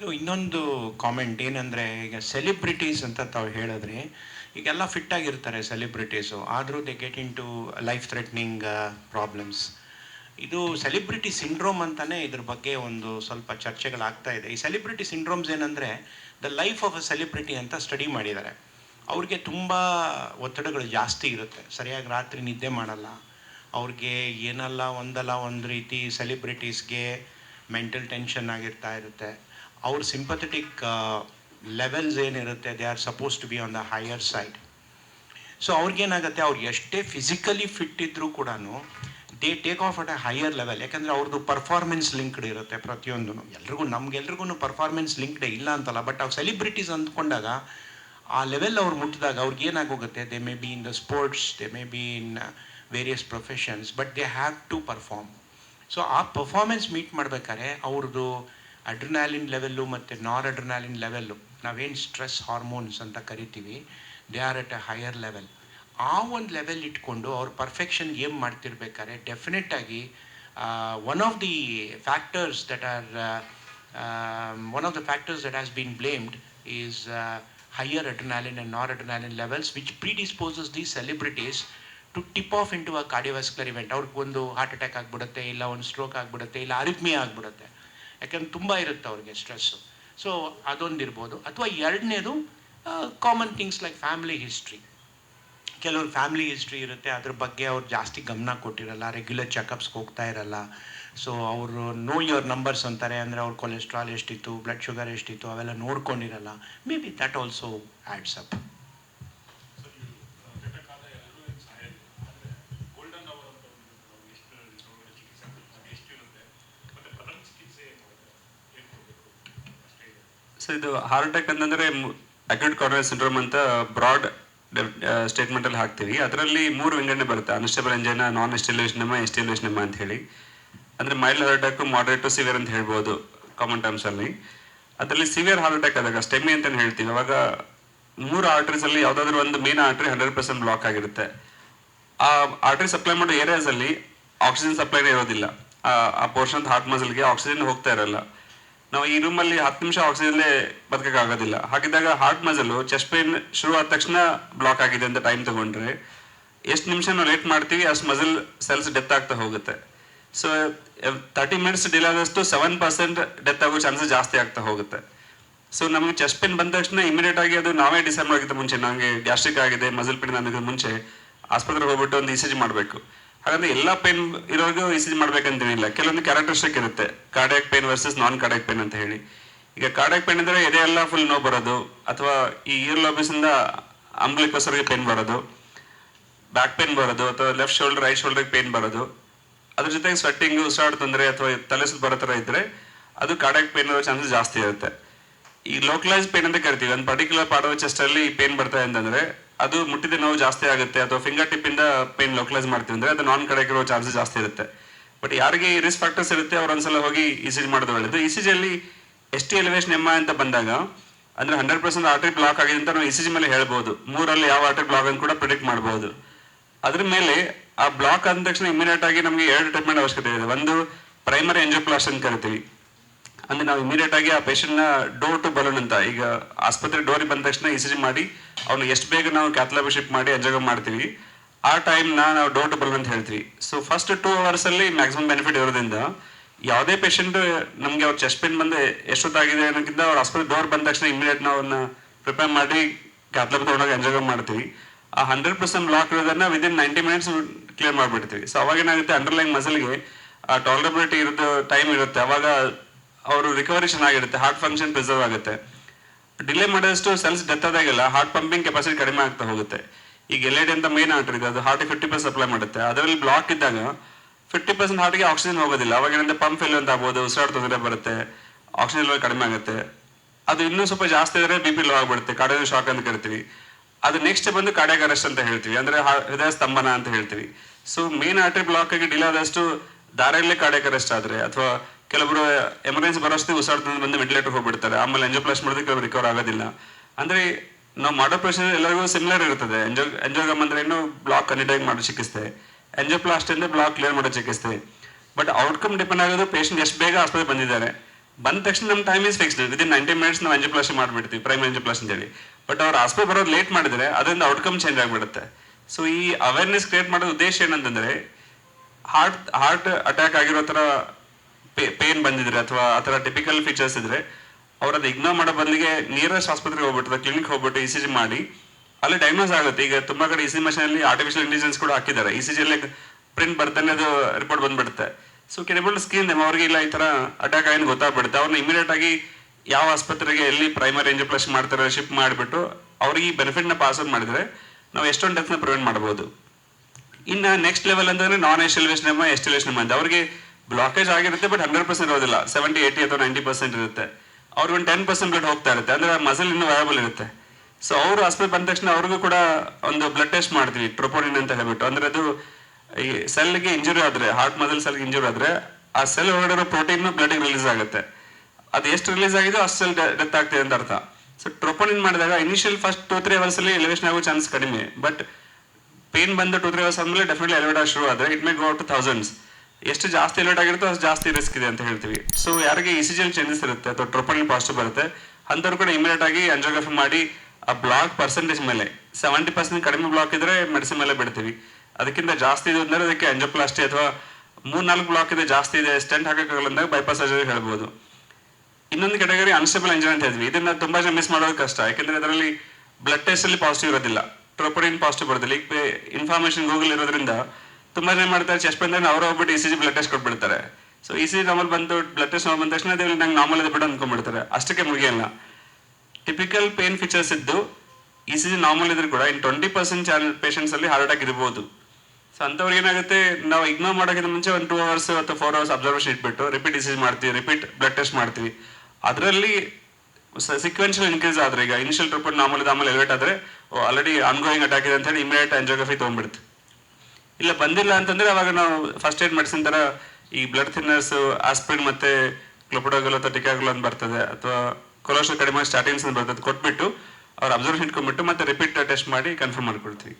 ಇದು ಇನ್ನೊಂದು ಕಾಮೆಂಟ್ ಏನಂದರೆ, ಈಗ ಸೆಲೆಬ್ರಿಟೀಸ್ ಅಂತ ತಾವು ಹೇಳಿದ್ರಿ, ಈಗೆಲ್ಲ ಫಿಟ್ ಆಗಿರ್ತಾರೆ ಸೆಲಿಬ್ರಿಟೀಸು ಆದರೂ they get in to life threatening problems ಇದು ಸೆಲೆಬ್ರಿಟಿ ಸಿಂಡ್ರೋಮ್ ಅಂತಲೇ ಇದ್ರ ಬಗ್ಗೆ ಒಂದು ಸ್ವಲ್ಪ ಚರ್ಚೆಗಳಾಗ್ತಾ ಇದೆ. ಈ ಸೆಲೆಬ್ರಿಟಿ ಸಿಂಡ್ರೋಮ್ಸ್ ಏನಂದರೆ the life of a celebrity ಅಂತ ಸ್ಟಡಿ ಮಾಡಿದ್ದಾರೆ. ಅವ್ರಿಗೆ ತುಂಬ ಒತ್ತಡಗಳು ಜಾಸ್ತಿ ಇರುತ್ತೆ. ಸರಿಯಾಗಿ ರಾತ್ರಿ ನಿದ್ದೆ ಮಾಡಲ್ಲ. ಅವ್ರಿಗೆ ಏನಲ್ಲ, ಒಂದಲ್ಲ, ಒಂದು ರೀತಿ ಸೆಲೆಬ್ರಿಟೀಸ್ಗೆ ಮೆಂಟಲ್ ಟೆನ್ಷನ್ ಆಗಿರ್ತಾ ಇರುತ್ತೆ. ಅವ್ರ ಸಿಂಪಥೆಟಿಕ್ ಲೆವೆಲ್ಸ್ ಏನಿರುತ್ತೆ they are suppose to be on the higher side so ಅವ್ರಿಗೇನಾಗುತ್ತೆ ಅವ್ರು ಎಷ್ಟೇ ಫಿಸಿಕಲಿ ಫಿಟ್ ಇದ್ದರೂ ಕೂಡ they take off at a higher level ಯಾಕಂದರೆ ಅವ್ರದ್ದು ಪರ್ಫಾರ್ಮೆನ್ಸ್ ಲಿಂಕ್ಡ್ ಇರುತ್ತೆ ಪ್ರತಿಯೊಂದು ಎಲ್ರಿಗೂ, ನಮ್ಗೆಲ್ರಿಗೂ ಪರ್ಫಾರ್ಮೆನ್ಸ್ ಲಿಂಕ್ಡ್ ಇಲ್ಲ ಅಂತಲ್ಲ ಬಟ್ ಅವ್ರು ಸೆಲಿಬ್ರಿಟೀಸ್ ಅಂದ್ಕೊಂಡಾಗ, ಆ ಲೆವೆಲ್ ಅವ್ರು ಮುಟ್ಟಿದಾಗ ಅವ್ರಿಗೆ ಏನಾಗೋಗುತ್ತೆ they may be in the sports they may be in various professions but they have to perform so ಆ ಪರ್ಫಾರ್ಮೆನ್ಸ್ ಮೀಟ್ ಮಾಡ್ಬೇಕಾದ್ರೆ ಅವ್ರದ್ದು ಅಡ್ರಿನಾಲಿನ್ ಲೆವೆಲ್ಲು ಮತ್ತು ನಾರ್ ಅಡ್ರಿನಾಲಿನ್ ಲೆವೆಲ್ಲು ನಾವೇನು ಸ್ಟ್ರೆಸ್ ಹಾರ್ಮೋನ್ಸ್ ಅಂತ ಕರಿತೀವಿ they are at a higher level ಆ ಒಂದು level ಇಟ್ಕೊಂಡು ಅವ್ರು ಪರ್ಫೆಕ್ಷನ್ ಏಮ್ ಮಾಡ್ತಿರ್ಬೇಕಾದ್ರೆ ಡೆಫಿನೆಟ್ಟಾಗಿ one of the factors that are one of the factors that has been blamed is higher adrenaline and noradrenaline levels, which predisposes these celebrities to tip off into a cardiovascular event. Event ಒಂದು heart attack ಆಗಿಬಿಡುತ್ತೆ ಇಲ್ಲ ಒಂದು stroke ಆಗಿಬಿಡುತ್ತೆ ಇಲ್ಲ ಅರಿತ್ಮಿಯ ಆಗಿಬಿಡುತ್ತೆ ಯಾಕಂದ್ರೆ ತುಂಬ ಇರುತ್ತೆ ಅವ್ರಿಗೆ ಸ್ಟ್ರೆಸ್ಸು ಸೊ ಅದೊಂದಿರ್ಬೋದು. ಅಥವಾ ಎರಡನೇದು common things like family history ಕೆಲವ್ರ ಫ್ಯಾಮಿಲಿ ಹಿಸ್ಟ್ರಿ ಇರುತ್ತೆ, ಅದ್ರ ಬಗ್ಗೆ ಅವ್ರು ಜಾಸ್ತಿ ಗಮನ ಕೊಟ್ಟಿರಲ್ಲ ರೆಗ್ಯುಲರ್ ಚೆಕಪ್ಸ್ಗೆ ಹೋಗ್ತಾ ಇರಲ್ಲ. ಸೊ ಅವರು ನೋ ಯುವರ್ ನಂಬರ್ಸ್ ಅಂತಾರೆ, ಅಂದರೆ ಅವ್ರ ಕೊಲೆಸ್ಟ್ರಾಲ್ ಎಷ್ಟಿತ್ತು ಬ್ಲಡ್ ಶುಗರ್ ಎಷ್ಟಿತ್ತು, ಅವೆಲ್ಲ ನೋಡ್ಕೊಂಡಿರಲ್ಲ. May be that also adds up ಇದು ಹಾರ್ಟ್ ಅಟ್ಯಾಕ್ ಅಂತಂದ್ರೆ ಅಕ್ಯೂಟ್ ಕಾರ್ನರ್ ಸಿಂಡ್ರೋಮ್ ಅಂತ ಬ್ರಾಡ್ ಸ್ಟೇಟ್ಮೆಂಟ್ ಅಲ್ಲಿ ಹಾಕ್ತೀವಿ. ಅದರಲ್ಲಿ ಮೂರು ವಿಂಗಡಣೆ ಬರುತ್ತೆ. ಅನ್ಸ್ಟೇಬಲ್ ಎಂಜೈನ ನಾನ್ ಎಸ್ಟಿಲೇಷನ್ ಎಸ್ಟಿಲೇಷನ್ ಅಂತ ಹೇಳಿ. ಅಂದ್ರೆ mild heart attack moderate to severe ಅಂತ ಹೇಳ್ಬೋದು ಕಾಮನ್ ಟರ್ಮ್ಸ್ ಅಲ್ಲಿ. ಅದರಲ್ಲಿ ಸಿವಿಯರ್ ಹಾರ್ಟ್ ಅಟ್ಯಾಕ್ ಆದಾಗ ಸ್ಟೆಮಿ ಅಂತ ಹೇಳ್ತೀವಿ. ಅವಾಗ ಮೂರು ಆರ್ಟ್ರೀಸ್ ಅಲ್ಲಿ ಯಾವ್ದಾದ್ರು ಒಂದು main artery hundred percent block ಆಗಿರುತ್ತೆ. ಆ ಆರ್ಟ್ರಿ ಸಪ್ಲೈ ಮಾಡೋ ಏರಿಯಾಸ್ ಅಲ್ಲಿ ಆಕ್ಸಿಜನ್ ಸಪ್ಲೈನೇ ಇರೋದಿಲ್ಲ. ಆ ಪೋರ್ಷನ್ ಹಾರ್ಟ್ ಮಸಲ್ಗೆ ಆಕ್ಸಿಜನ್ ಹೋಗ್ತಾ ಇರಲ್ಲ. ನಾವು ಈ ರೂಮಲ್ಲಿ ಹತ್ತು ನಿಮಿಷ ಆಕ್ಸಿಜನ್ಲೇ ಬದುಕಕ್ಕಾಗೋದಿಲ್ಲ. ಹಾಗಿದ್ದಾಗ ಹಾರ್ಟ್ ಮಜಲು ಚೆಸ್ಟ್ ಪೇನ್ ಶುರು ಆದ ತಕ್ಷಣ ಬ್ಲಾಕ್ ಆಗಿದೆ ಅಂತ ಟೈಮ್ ತಗೊಂಡ್ರೆ ಎಷ್ಟು ನಿಮಿಷ ನಾವು ಲೇಟ್ ಮಾಡ್ತೀವಿ, ಅಷ್ಟು ಮಜಲ್ ಸೆಲ್ಸ್ ಡೆತ್ ಆಗ್ತಾ ಹೋಗುತ್ತೆ. ಸೊ ತರ್ಟಿ ಮಿನಿಟ್ಸ್ ಡಿಲೇ ಆದಷ್ಟು ಸೆವೆನ್ ಪರ್ಸೆಂಟ್ ಡೆತ್ ಆಗೋ ಚಾನ್ಸಸ್ ಜಾಸ್ತಿ ಆಗ್ತಾ ಹೋಗುತ್ತೆ. ಸೊ ನಮಗೆ ಚೆಸ್ಟ್ ಪೇನ್ ಬಂದ ತಕ್ಷಣ ಇಮಿಡಿಯೇಟ್ ಆಗಿ ಅದು ನಾವೇ ಡಿಸೈಡ್ ಮಾಡೋಕ್ಕಿಂತ ಮುಂಚೆ ನನಗೆ ಗ್ಯಾಸ್ಟ್ರಿಕ್ ಆಗಿದೆ ಮಸಲ್ ಪೇನ್ ಅನ್ನೋದ್ರ ಮುಂಚೆ ಆಸ್ಪತ್ರೆಗೆ ಹೋಗ್ಬಿಟ್ಟು ಒಂದು ಇ ಸಿ ಮಾಡಬೇಕು. ಹಾಗಂದ್ರೆ ಎಲ್ಲ ಪೇನ್ ಇರೋರಿಗೂ ಇ ಸಿ ಜಿ ಮಾಡ್ಬೇಕಂತೇನಿಲ್ಲ. ಕೆಲವೊಂದು ಕ್ಯಾರೆಕ್ಟರಿಸ್ಟಿಕ್ ಇರುತ್ತೆ. Cardiac pain versus non cardiac pain ಅಂತ ಹೇಳಿ. ಈಗ ಕಾರ್ಡಿಯಾಕ್ ಪೇನ್ ಅಂದ್ರೆ ಎದೆ ಎಲ್ಲ ಫುಲ್ ನೋವು ಬರೋದು. ಅಥವಾ ಈ ಇಯರ್ ಲೋಬಿಸಿಂದ ಅಂಬ್ಲಿಕೋಸರ್ಗೆ ಪೇನ್ ಬರೋದು. ಬ್ಯಾಕ್ ಪೇನ್ ಬರೋದು. ಅಥವಾ ಲೆಫ್ಟ್ ಶೋಲ್ಡರ್ ರೈಟ್ ಶೋಲ್ಡರ್ಗೆ ಪೇನ್ ಬರೋದು. ಅದ್ರ ಜೊತೆಗೆ ಸ್ವೆಟ್ಟಿಂಗ್ ಉಸಿರಾಟ ತೊಂದರೆ ಅಥವಾ ತಲೆ ಸುತ್ತ ಬರೋ ಥರ ಇದ್ರೆ ಅದು ಕಾರ್ಡಿಯಾಕ್ ಪೇನ್ ಇರೋ ಚಾನ್ಸಸ್ ಜಾಸ್ತಿ ಇರುತ್ತೆ. ಈ ಲೋಕಲೈಸ್ ಪೇನ್ ಅಂತ ಕರಿತೀವಿ. ಒಂದು ಪರ್ಟಿಕ್ಯುಲರ್ ಪಾರ್ಟ್ ಆಫ್ ಚೆಸ್ಟ್ ಅಲ್ಲಿ ಪೇನ್ ಬರ್ತಾ ಇದೆ ಅಂತಂದ್ರೆ ಅದು ಮುಟ್ಟಿದ ನೋವು ಜಾಸ್ತಿ ಆಗುತ್ತೆ. ಅಥವಾ ಫಿಂಗರ್ ಟಿಪ್ ಇಂದ ಪೇನ್ ಲೋಕಲೈಸ್ ಮಾಡ್ತೀವಿ ಅಂದ್ರೆ ಅದು ನಾನ್ ಕಡೆಗೆ ಇರೋ ಚಾನ್ಸಸ್ ಜಾಸ್ತಿ ಇರುತ್ತೆ. ಬಟ್ ಯಾರಿಗೆ ರಿಸ್ಕ್ ಫ್ಯಾಕ್ಟರ್ಸ್ ಇರುತ್ತೆ, ಅವ್ರು ಒಂದ್ಸಲ ಹೋಗಿ ಇ ಸಿ ಜಿ ಮಾಡೋದು ಒಳ್ಳೆಯದು ಇ ಸಿ ಜಿಯಲ್ಲಿ ಎಸ್ ಟಿ ಎಲಿವೇಶನ್ ಎಮ್ಮ ಅಂತ ಬಂದಾಗ, ಅಂದ್ರೆ ಹಂಡ್ರೆಡ್ ಪರ್ಸೆಂಟ್ ಆರ್ಟ್ರಿ ಬ್ಲಾಕ್ ಆಗಿದೆ ಅಂತ ನಾವು ಇ ಸಿ ಜಿ ಮೇಲೆ ಹೇಳ್ಬೋದು. ಮೂರಲ್ಲಿ ಯಾವ ಆರ್ಟ್ರಿ ಬ್ಲಾಕ್ ಅಂತ ಕೂಡ ಪ್ರಿಡಿಕ್ಟ್ ಮಾಡ್ಬೋದು. ಅದ್ರ ಮೇಲೆ ಆ ಬ್ಲಾಕ್ ಆದ ತಕ್ಷಣ ಇಮಿಡಿಯೇಟ್ ಆಗಿ ನಮಗೆ ಎರಡು ಟ್ರೀಟ್ಮೆಂಟ್ ಅವಶ್ಯಕತೆ ಇದೆ. ಒಂದು ಪ್ರೈಮರಿ ಎಂಜೋಪ್ಲಾಸ್ಟ್ ಅಂತ ಕರಿತೀವಿ. ಅಂದ್ರೆ ನಾವು ಇಮಿಡಿಯೇಟ್ ಆಗಿ ಆ patient ನ ಡೋರ್ ಟು ಬಲೂನ್ ಅಂತ, ಈಗ ಆಸ್ಪತ್ರೆ ಡೋರಿಗೆ ಬಂದ ತಕ್ಷಣ ಇ ಸಿ ಜಿ ಮಾಡಿ, ಅವ್ನು ಎಷ್ಟು ಬೇಗ ನಾವು ಕ್ಯಾಥ್ಲಾಬ್ ಶಿಫ್ಟ್ ಮಾಡಿ ಅಜ್ಜಗ ಮಾಡ್ತೀವಿ, ಆ ಟೈಮ್ನ ನಾವು ಡೋರ್ ಟು ಬಲೂನ್ ಅಂತ ಹೇಳ್ತೀವಿ. ಸೊ ಫಸ್ಟ್ ಟೂ ಅವರ್ಸ್ ಅಲ್ಲಿ ಮ್ಯಾಕ್ಸಿಮಮ್ ಬೆನಿಫಿಟ್ ಇರೋದ್ರಿಂದ, ಯಾವುದೇ ಪೇಷಂಟ್ ನಮಗೆ ಅವ್ರ ಚೆಸ್ಟ್ ಪೇನ್ ಬಂದು ಎಷ್ಟೊತ್ತಾಗಿದೆ ಅನ್ನೋಕ್ಕಿಂತ ಅವ್ರ ಆಸ್ಪತ್ರೆ ಡೋರ್ ಬಂದ ತಕ್ಷಣ ಇಮಿಡಿಯೇಟ್ ನಾವು ಅವನ್ನ ಪ್ರಿಪೇರ್ ಮಾಡಿ ಕ್ಯಾಥಲಾಬಿ ತೊಗೊಂಡೋಗಿ ಎಂಜಾಯ್ ಮಾಡ್ತೀವಿ. ಆ ಹಂಡ್ರೆಡ್ ಪರ್ಸೆಂಟ್ ಲಾಕ್ ಇರೋದನ್ನ ವಿದಿನ್ ನೈಂಟಿ ಮಿನಿಟ್ಸ್ ಕ್ಲಿಯರ್ ಮಾಡಿಬಿಡ್ತೀವಿ. ಸೊ ಅವಾಗ ಏನಾಗುತ್ತೆ ಅಂಡರ್ಲೈನ್ ಮಸಲ್ಗೆ ಆ ಟಾಲರಬಿಲಿಟಿ ಇರೋದು ಟೈಮ್ ಇರುತ್ತೆ. ಅವಾಗ ಅವರು ರಿಕವರಿ ಚೆನ್ನಾಗಿರುತ್ತೆ ಹಾರ್ಟ್ ಫಂಕ್ಷನ್ ಪ್ರಿಸರ್ವ್ ಆಗುತ್ತೆ. ಡಿಲೇ ಮಾಡಿದಷ್ಟು ಸೆಲ್ಸ್ ಡೆತ್ ಆದಾಗೆಲ್ಲ ಹಾರ್ಟ್ ಪಂಪಿಂಗ್ ಕೆಪಾಸಿಟಿ ಕಡಿಮೆ ಆಗ್ತಾ ಹೋಗುತ್ತೆ. ಈಗ ಎಲ್ ಅಂತ ಮೇನ್ ಆರ್ಟರ್ ಇದೆ, ಅದು ಹಾರ್ಟ್ ಫಿಫ್ಟಿ ಪರ್ಸೆಂಟ್ ಸಪ್ಲೈ ಮಾಡುತ್ತೆ. ಅದರಲ್ಲಿ ಬ್ಲಾಕ್ ಇದ್ದಾಗ ಫಿಫ್ಟಿ ಪರ್ಸೆಂಟ್ ಹಾರ್ಟ್ಗೆ ಆಕ್ಸಿಜನ್ ಹೋಗೋದಿಲ್ಲ. ಅವಾಗ ಏನಂದ್ರೆ ಪಂಪ್ ಫೇಲ್ ಅಂತ ಆಗ್ಬೋದು ಉಸಿರಾಟ ತೊಂದರೆ ಬರುತ್ತೆ ಆಕ್ಸಿಜನ್ ಲೆವೆಲ್ ಕಡಿಮೆ ಆಗುತ್ತೆ. ಅದು ಇನ್ನೂ ಸ್ವಲ್ಪ ಜಾಸ್ತಿ ಇದ್ರೆ ಬಿ ಪಿ ಲೋ ಆಗ್ಬಿಡುತ್ತೆ ಕಾರ್ಡಿಯೋ ಶಾಕ್ ಅಂತ ಕರಿತೀವಿ. ಅದು ನೆಕ್ಸ್ಟ್ ಬಂದು ಕಾರ್ಡಿಯಾಕ್ ಅರೆಸ್ಟ್ ಅಂತ ಹೇಳ್ತೀವಿ, ಅಂದ್ರೆ ಹೃದಯ ಸ್ತಂಭನ ಅಂತ ಹೇಳ್ತೀವಿ. ಸೊ ಮೇನ್ ಆರ್ಟರಿ ಬ್ಲಾಕ್ ಆಗಿ ಡಿಲೇ ಆದಷ್ಟು ದಾರಿಯಲ್ಲೇ ಕಾರ್ಡಿಯಾಕ್ ಅರೆಸ್ಟ್ ಆದ್ರೆ, ಅಥವಾ ಕೆಲವರು ಎಮರ್ಜೆನ್ಸಿ ಬರೋಷ್ಟು ಉಸಿರಾಟದಿಂದ ಬಂದು ವೆಂಟಿಲೇಟರ್ ಹೋಗ್ಬಿಡ್ತಾರೆ. ಆಮೇಲೆ ಎಂಜೋಪ್ಲಾಸ್ಟ್ ಮಾಡಿದ್ರೆ ಕೆಲವರು ರಿಕವರ್ ಆಗೋದಿಲ್ಲ. ಅಂದ್ರೆ ನಾವು ಮಾಡೋ ಪ್ರೊಸೀಜರ್ ಎಲ್ಲರಿಗೂ ಸಿಮಿಲರ್ ಇರ್ತದೆ ಎಂಜೋ ಎಂಜೋಗಮ್ ಅಂದ್ರೆ ಏನು ಬ್ಲಾಕ್ ಕನ್ನಿಟಾಗಿ ಮಾಡೋ ಚಿಕಿತ್ಸೆ. ಎಂಜೋಪ್ಲಾಸ್ಟ್ ಅಂದ್ರೆ ಬ್ಲಾಕ್ ಕ್ಲಿಯರ್ ಮಾಡೋ ಚಿಕಿತ್ಸೆ. ಬಟ್ ಔಟ್ಕಮ್ ಡಿಪೆಂಡ್ ಆಗೋದು ಪೇಷಂಟ್ ಎಷ್ಟು ಬೇಗ ಆಸ್ಪತ್ರೆ ಬಂದಿದ್ದಾರೆ. ಬಂದ ತಕ್ಷಣ ನಮ್ಮ time is fixed within ninety minutes ನಾವು ಎಂಜೋಪ್ಲಾಸ್ಟ್ ಮಾಡಿಬಿಡ್ತೀವಿ ಪ್ರೈಮ್ ಎಂಜಿಪ್ಲಾಸ್ಟ್ ಅಂತೇಳಿ. ಬಟ್ ಅವ್ರು ಆಸ್ಪತ್ರೆ ಬರೋದು ಲೇಟ್ ಮಾಡಿದ್ರೆ ಅದರಿಂದ ಔಟ್ಕಮ್ ಚೇಂಜ್ ಆಗಿಬಿಡುತ್ತೆ. ಸೊ ಈ ಅವೇರ್ನೆಸ್ ಕ್ರಿಯೇಟ್ ಮಾಡೋ ಉದ್ದೇಶ ಏನಂತಂದ್ರೆ ಹಾರ್ಟ್ ಹಾರ್ಟ್ ಅಟ್ಯಾಕ್ ಆಗಿರೋ ಥರ ಪೇನ್ ಬಂದಿದ್ರೆ ಅಥವಾ ಆ ಥರ ಟಿಪಿಕಲ್ ಫೀಚರ್ಸ್ ಇದ್ರೆ, ಅವ್ರದ್ದು ಇಗ್ನೋರ್ ಮಾಡೋ ಬದಲಿಗೆ ನಿಯರೆಸ್ಟ್ ಆಸ್ಪತ್ರೆಗೆ ಹೋಗ್ಬಿಟ್ಟು ಕ್ಲಿನಿಕ್ ಹೋಗ್ಬಿಟ್ಟು ಇ ಸಿ ಜಿ ಮಾಡಿ, ಅಲ್ಲಿ ಡೈಗ್ನೋಸ್ ಆಗುತ್ತೆ. ಈಗ ತುಂಬಾ ಕಡೆ ಇ ಸಿ ಅಲ್ಲಿ ಆರ್ಟಿಫಿಷಿಯಲ್ ಇಂಟೆಲಿಜೆನ್ಸ್ ಕೂಡ ಹಾಕಿದ್ದಾರೆ. ಇ ಸಿ ಜಿಯಲ್ಲಿ ಪ್ರಿಂಟ್ ಬರ್ತಾನೆ ಅದು ರಿಪೋರ್ಟ್ ಬಂದ್ಬಿಡುತ್ತೆ. ಸೊ ಕೆಲವೊಂದು ಸ್ಕೀನ್ ಅವ್ರಿಗೆ ಇಲ್ಲ ಈ ತರ ಅಟ್ಯಾಕ್ ಆಗಿ ಗೊತ್ತಾಗ್ಬಿಡುತ್ತೆ. ಅವ್ರನ್ನ ಇಮಿಡಿಯೇಟ್ ಆಗಿ ಯಾವ ಆಸ್ಪತ್ರೆಗೆ ಎಲ್ಲಿ ಪ್ರೈಮರಿ ಎಂಜಿಪ್ಲಸ್ ಮಾಡ್ತಾರೆ ಶಿಫ್ಟ್ ಮಾಡಿಬಿಟ್ಟು, ಅವ್ರಿಗೆ ಈ ಬೆನಿಫಿಟ್ನ ಪಾಸ್ ಆನ್ ಮಾಡಿದ್ರೆ, ನಾವು ಎಷ್ಟೊಂದು ಡೆತ್ನ ಪ್ರಿವೆಂಟ್ ಮಾಡ್ಬೋದು. ಇನ್ನು ನೆಕ್ಸ್ಟ್ ಲೆವೆಲ್ ಅಂತಂದ್ರೆ ನಾನ್ ಎಸ್ಟಿಲೇಷನ್ ಎಸ್ಟಿಲೇಷನ್ ಅಂತ. ಅವ್ರಿಗೆ ಬ್ಲಾಕೇಜ್ ಆಗಿರುತ್ತೆ ಬಟ್ ಹಂಡ್ರೆಡ್ ಪರ್ಸೆಂಟ್ ಇರೋದಿಲ್ಲ. ಸೆವೆಂಟಿ ಏಯ್ಟಿ ಅಥವಾ ನೈಂಟಿ ಪರ್ಸೆಂಟ್ ಇರುತ್ತೆ. ಅವ್ರಿಗೆ ಒಂದು ಟೆನ್ ಪರ್ಸೆಂಟ್ ಬ್ಲಡ್ ಹೋಗ್ತಾ ಇರುತ್ತೆ. ಅಂದ್ರೆ ಮಸಲ್ ಇನ್ನೂ ವಯಬಲ್ ಇರುತ್ತೆ. ಸೊ ಅವರು ಆಸ್ಪತ್ರೆ ಬಂದ ತಕ್ಷಣ ಅವ್ರಿಗೂ ಕೂಡ ಒಂದು ಬ್ಲಡ್ ಟೆಸ್ಟ್ ಮಾಡ್ತೀವಿ ಟ್ರೋಪೋನಿನ್ ಅಂತ ಹೇಳ್ಬಿಟ್ಟು. ಅಂದ್ರೆ ಅದು ಈ ಸೆಲ್ಗೆ ಇಂಜುರಿ ಆದ್ರೆ ಹಾರ್ಟ್ ಮಸಲ್ ಸೆಲ್ಗೆ ಇಂಜುರಿ ಆದ್ರೆ, ಆ ಸೆಲ್ ಹೊರಡಿರೋ ಪ್ರೋಟೀನ್ ಬ್ಲಡ್ ರಿಲೀಸ್ ಆಗುತ್ತೆ. ಅದು ಎಷ್ಟು ರಿಲೀಸ್ ಆಗಿದೆ ಅಷ್ಟು ಸೆಲ್ ಡೆತ್ ಆಗ್ತಿದೆ ಅಂತ ಅರ್ಥ. ಸೊ ಟ್ರೋಪೋನಿನ್ ಮಾಡಿದಾಗ initial first two three hours ಅಲ್ಲಿ ಎಲಿವೇಶನ್ ಆಗೋ ಚಾನ್ಸ್ ಕಡಿಮೆ. ಬಟ್ ಪೇನ್ ಬಂದು ಟೂ ತ್ರೀ ಅವರ್ಸ್ ಆದ್ಮೇಲೆ ಡೆಫಿನೆಟ್ಲಿ ಎಲಿವೇಟ್ ಶುರು ಆದರೆ it may go to thousands ಎಷ್ಟು ಜಾಸ್ತಿ ಅಲರ್ಟ್ ಆಗಿರುತ್ತೋ ಅಷ್ಟು ಜಾಸ್ತಿ ರಿಸ್ಕ್ ಇದೆ ಅಂತ ಹೇಳ್ತೀವಿ. ಸೊ ಯಾರಿಗೆ ಇ ಸಿ ಚೇಂಜಸ್ ಇರುತ್ತೆ, ಅಥವಾ ಟ್ರೋಪೋನಿನ್ ಪಾಸಿಟಿವ್ ಬರುತ್ತೆ, ಅಂಥವ್ರು ಕೂಡ ಇಮಿಡಿಯೇಟ್ ಆಗಿ ಅಂಜಿಯೋಗ್ರಫಿ ಮಾಡಿ ಆ ಬ್ಲಾಕ್ ಪರ್ಸೆಂಟೇಜ್ ಮೇಲೆ ಸೆವೆಂಟಿ ಪರ್ಸೆಂಟ್ ಕಡಿಮೆ ಬ್ಲಾಕ್ ಇದ್ರೆ ಮೆಡಿಸಿನ್ ಮೇಲೆ ಬಿಡ್ತೀವಿ. ಅದಕ್ಕಿಂತ ಜಾಸ್ತಿ ಇದೆ ಅಂದ್ರೆ ಅದಕ್ಕೆ ಅಂಜೋಪ್ಲಾಸ್ಟಿ ಅಥವಾ ಮೂರು ನಾಲ್ಕು ಬ್ಲಾಕ್ ಇದೆ, ಜಾಸ್ತಿ ಇದೆ ಸ್ಟೆಂಟ್ ಹಾಕಕ್ಕಾಗಲ್ಲ ಅಂದಾಗ ಬೈಪಾಸ್ ಸರ್ಜರಿ ಹೇಳ್ಬೋದು. ಇನ್ನೊಂದು ಕೆಟಗರಿ ಅನ್ಸ್ಟೇಬಲ್ ಇಂಜನ್ ಅಂತ ಹೇಳ್ತೀವಿ. ಇದನ್ನ ತುಂಬಾ ಜನ ಮಿಸ್ ಮಾಡೋದು ಕಷ್ಟ. ಯಾಕಂದ್ರೆ ಅದರಲ್ಲಿ ಬ್ಲಡ್ ಟೆಸ್ಟ್ ಅಲ್ಲಿ ಪಾಸಿಟಿವ್ ಇರೋದಿಲ್ಲ. ಟ್ರೋಪೋಟಿನ್ ಪಾಸಿಟಿವ್ ಬರೋದಿಲ್ಲ. ಈಗ ಇನ್ಫಾರ್ಮೇಶನ್ ಗೂಗಲ್ ಇರೋದ್ರಿಂದ ತುಂಬಾ ಜನ ಮಾಡ್ತಾರೆ ಚೆಸ್ಟ್ ಬಂದ್ರೆ ಅವ್ರು ಹೋಗ್ಬಿಟ್ಟು E C G blood test ಕೊಟ್ಬಿಡ್ತಾರೆ. So E C G normal ಬಂದು ಬ್ಲಡ್ ಟೆಸ್ಟ್ ಬಂದ ತಕ್ಷಣ ಅದೇ ನಂಗೆ ನಾರ್ಮಲ್ ಇದೆ ಬಿಟ್ಟು ಅಂದ್ಕೊಂಡ್ಬಿಡ್ತಾರೆ ಅಷ್ಟಕ್ಕೆ ಮುಗಿಯಲ್ಲ. ಟಿಪಿಕಲ್ ಪೇನ್ ಫೀಚರ್ಸ್ ಇದ್ದು ಇ ಸಿ ಜಿ ನಾರ್ಮಲ್ ಇದ್ರೂ ಕೂಡ ಇನ್ ಟ್ವೆಂಟಿ ಪರ್ಸೆಂಟ್ ಪೇಷಂಟ್ಸ್ ಅಲ್ಲಿ ಹಾರ್ಟ್ ಅಟ್ಯಾಕ್ ಇರ್ಬೋದು. ಸೊ ಅಂಥವ್ರಿಗೆ ಏನಾಗುತ್ತೆ? ನಾವು ಇಗ್ನೋರ್ ಮಾಡೋಕ್ಕಿಂತ ಮುಂಚೆ ಒಂದು ಟೂ ಅವರ್ಸ್ ಅಥವಾ ಫೋರ್ ಅವರ್ಸ್ ಅಬ್ಸರ್ವೇಷನ್ ಇಟ್ಬಿಟ್ಟು ರಿಪೀಟ್ ಡಿಸೀಸ್ ಮಾಡ್ತೀವಿ ರಿಪೀಟ್ ಬ್ಲಡ್ ಟೆಸ್ಟ್ ಮಾಡ್ತೀವಿ. ಅದರಲ್ಲಿ ಸಿಕ್ವೆನ್ಷಿಯಲ್ ಇನ್ಕ್ರೀಸ್ ಆದ್ರೆ ಈಗ ಇನಿಷಿಯಲ್ ರಿಪೋರ್ಟ್ ನಾರ್ಮಲ್ ಇದೆ ಆಮೇಲೆ ಎಲಿವೇಟ್ ಆದರೆ ಆಲ್ರೆಡಿ ಆನ್ಗೋಯಿಂಗ್ ಅಟ್ಯಾಕ್ ಇದೆ ಅಂತ ಹೇಳಿ ಇಮಿಡಿಯೇಟ್ ಆಂಜಿಯೋಗ್ರಫಿ ತೊಗೊಂಡ್ಬಿಡುತ್ತೆ. ಇಲ್ಲ, ಬಂದಿಲ್ಲ ಅಂತಂದ್ರೆ ಅವಾಗ ನಾವು ಫಸ್ಟ್ ಏಡ್ ಮೆಡಿಸಿನ್ ತರ ಈ ಬ್ಲಡ್ ಥಿನ್ನರ್ಸ್ ಆಸ್ಪಿರಿನ್ ಮತ್ತೆ ಕ್ಲೋಪಡೋಗಲ್ ಅಥವಾ ಟಿಕಾಗಲ್ ಅಂತ ಬರ್ತದೆ. ಅಥವಾ ಕೊಲೆಸ್ಟ್ರಾಲ್ ಕಡಿಮೆ ಸ್ಟಾರ್ಟಿಂಗ್ಸ್ ಅಂತ ಬರ್ತದೆ. ಕೊಟ್ಬಿಟ್ಟು, ಅವ್ರ ಅಬ್ಸರ್ವೇಷನ್ ಇಟ್ಕೊಂಡ್ಬಿಟ್ಟು ಮತ್ತೆ ರಿಪೀಟ್ ಟೆಸ್ಟ್ ಮಾಡಿ ಕನ್ಫರ್ಮ್ ಮಾಡ್ಕೊಳ್ತೀವಿ.